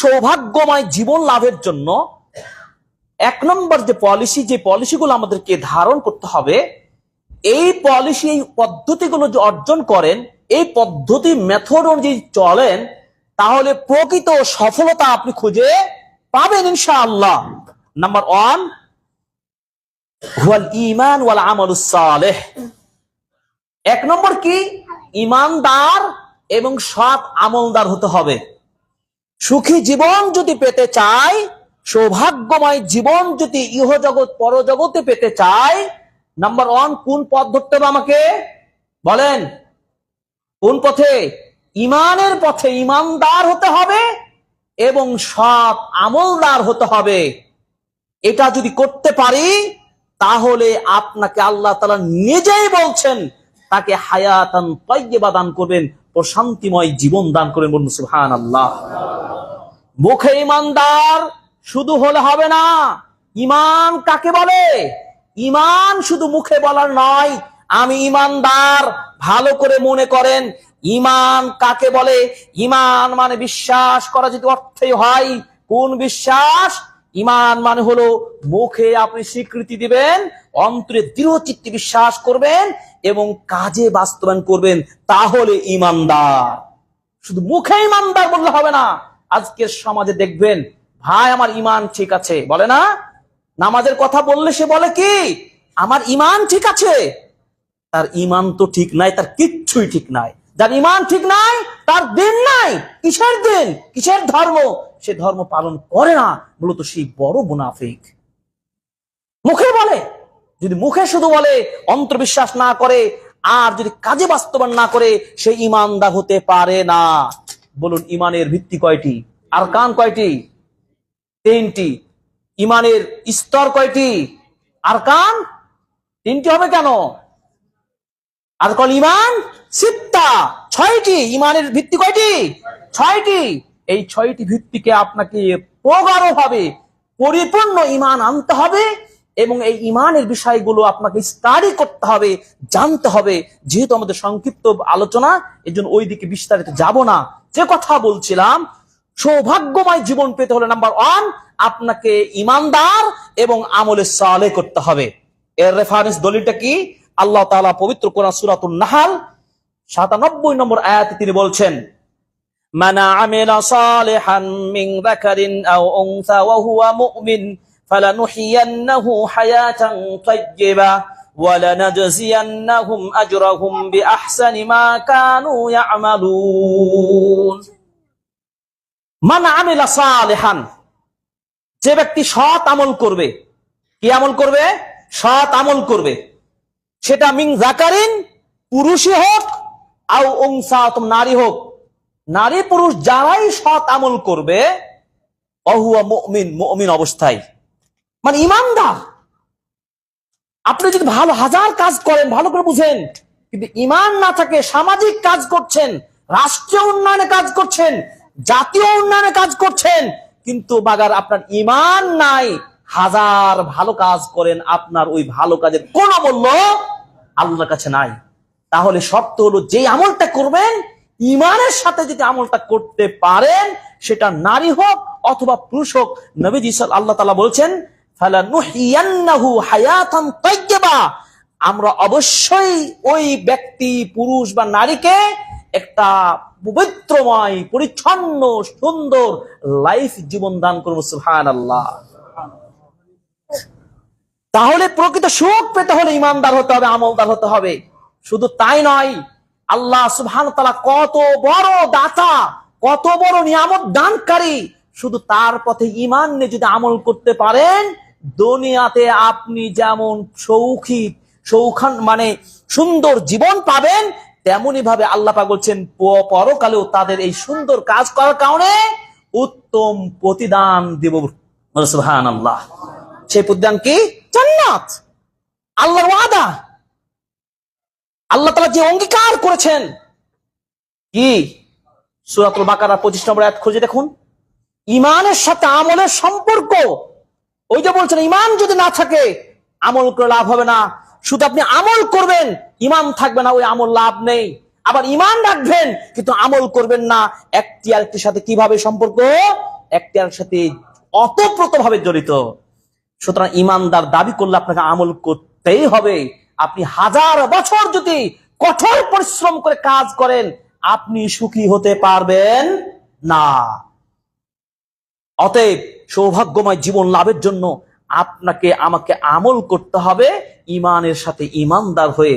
সৌভাগ্যময় জীবন লাভের জন্য এক নম্বর যে পলিসি যে পলিসিগুলো আমাদেরকে ধারণ করতে হবে, এই পলিসি এই পদ্ধতিগুলো যে অর্জন করেন, এই পদ্ধতি মেথড অনুযায়ী চলেন, তাহলে প্রকৃত সফলতা আপনি খুঁজে পাবেন ইনশাআল্লাহ। নাম্বার ওয়ান হুয়াল ইমান ওয়াল আমালুস সালেহ। এক নম্বর কি? ইমানদার এবং সৎ আমলদার হতে হবে। সুখী জীবন যদি পেতে চাই, সৌভাগ্যময় জীবন যদি ইহজগৎ পরজগতে পেতে চাই নাম্বার ওয়ান কোন পথ ধরতে হবে আমাকে? বলেন, কোন পথে? ইমানের পথে ইমানদার হতে হবে এবং সৎ আমলদার হতে হবে। এটা যদি করতে পারি, তাহলে আপনাকে আল্লাহ তালা নিজেই বলছেন, তাকে হায়াতান তৈবা দান করবেন, প্রশান্তিময় জীবন দান করবেন বলুন সুহান আল্লাহ মুখে ইমানদার শুধু হলে হবে না। ইমান কাকে বলে? ইমান শুধু মুখে বলার নয়, আমি ইমানদার, ভালো করে মনে করেন, ইমান কাকে বলে? ইমান মানে বিশ্বাস করা যদি অর্থে হয়, কোন বিশ্বাস? ইমান মানে হলো মুখে আপনি স্বীকৃতি দিবেন, অন্তরে দৃঢ় চিত্তে বিশ্বাস করবেন এবং কাজে বাস্তবায়ন করবেন, তাহলে ইমানদার। শুধু মুখে ইমানদার বললে হবে না আজকের সমাজে দেখবেন, ভাই, আমার ইমান ঠিক আছে। বলে না? নামাজের কথা বললে সে বলে কি? আমার ইমান ঠিক আছে। তার ইমান তো ঠিক নাই, তার কিচ্ছুই ঠিক নাই। যার ইমান ঠিক নাই, তার দিন নাই। কিসের দিন? কিসের ধর্ম? সে ধর্ম পালন করে না, মূলত সেই বড় মুনাফিক। মুখে বলে, যদি মুখে শুধু বলে, অন্তর্বিশ্বাস না করে, আর যদি কাজে বাস্তবায়ন না করে, সে ইমানদার হতে পারে না। বলুন, ইমানের ভিত্তি কয়টি? আর কান কয়টি? তিনটি। ইমানের স্তর কয়টি? আর কান তিনটি হবে কেন? আর কল ইমান? সিত্তা। ছয়টি। ইমানের ভিত্তি কয়টি? ছয়টি। এই ছয়টি ভিত্তিকে আপনাকে প্রগাঢ় ভাবে পরিপূর্ণ ইমান আনতে হবে এবং এই ইমানের বিষয়গুলো আপনাকে স্টাডি করতে হবে, জানতে হবে। যেহেতু আমাদের সংক্ষিপ্ত আলোচনা এই জন্য ওই দিকে বিস্তারিত যাব না। যে কথা বলছিলাম, সৌভাগ্যময় জীবন পেতে হলে নাম্বার ওয়ান আপনাকে ইমানদার এবং আমলে সালে করতে হবে। এর রেফারেন্স দলিলটা কি? আল্লাহ তালা পবিত্র কোরআন সুরাতুল নাহাল, সাতানব্বই নম্বর আয়াতে তিনি বলছেন, মানা আমেলা ولنجزينهم أجرهم بأحسن ما كانوا يعملون من عمل صالحا যে ব্যক্তি সৎ আমল করবে কি আমল করবে সৎ আমল করবে সেটা মিং জাকারিন পুরুষই হোক আও অংসা অথবা নারী হোক নারী পুরুষ যারাই সৎ আমল করবে অহুয়া মুমিন মুমিন অবস্থায় মানে ইমানদার আপনি যদি ভালো হাজার কাজ করেন, ভালো করে বুঝেন, কিন্তু ইমান না থাকে, সামাজিক কাজ করছেন, রাষ্ট্রীয় উন্নয়নে কাজ করছেন, জাতীয় উন্নয়নে কাজ করছেন, কিন্তু বাগার আপনার ইমান নাই, হাজার ভালো কাজ করেন, আপনার ওই ভালো কাজের কোন মূল্য আল্লাহর কাছে নাই। তাহলে শর্ত হলো যে আমলটা করবেন, ইমানের সাথে যদি আমলটা করতে পারেন, সেটা নারী হোক অথবা পুরুষ হোক, নবীজি আল্লাহ তালা বলছেন আমরা অবশ্যই ওই ব্যক্তি, পুরুষ বা নারীকে একটা পবিত্রময়, পরিচ্ছন্ন, সুন্দর লাইফ জীবন দান করব সুহান আল্লাহ তাহলে প্রকৃত সুখ পেতে হলে ইমানদার হতে হবে, আমলদার হতে হবে। শুধু তাই নয়, আল্লাহ সুবহান তালা কত বড় দাতা, কত বড় নিয়ামত দানকারী শুধু তার পথে ইমান নিয়ে যদি আমল করতে পারেন, দুনিয়াতে আপনি যেমন সৌখী, সৌখান মানে সুন্দর জীবন পাবেন তেমনি ভাবে আল্লাহ পাক বলছেন পরকালেও তাদের এই সুন্দর কাজ করার কারণে উত্তম প্রতিদান দেব। সুবহান আল্লাহ সেই প্রতিদান কি? জান্নাত। আল্লাহর ওয়াদা। আল্লাহ তালা যে অঙ্গীকার করেছেন। কি? সুরাতুল বাকারা পঁচিশ নম্বর এক খুঁজে দেখুন। ইমানের সাথে আমলের সম্পর্ক। ওই যে বলছেন, ইমান যদি না থাকে, আমল করে লাভ হবে না। শুধু আপনি আমল করবেন, ইমান থাকবে না, ওই আমল লাভ নেই। আবার ইমান রাখবেন, কিন্তু আমল করবেন না। একটি আরেকটির সাথে কীভাবে সম্পর্ক? একটি আর সাথে অতপ্রত ভাবে জড়িত। সুতরাং ইমানদার দাবি করলে আপনাকে আমল করতেই হবে। আপনি হাজার বছর যদি কঠোর পরিশ্রম করে কাজ করেন, আপনি সুখী হতে পারবেন না। অতএব সৌভাগ্যময় জীবন লাভের জন্য আপনাকে আমাকে আমল করতে হবে ইমানের সাথে ইমানদার হয়ে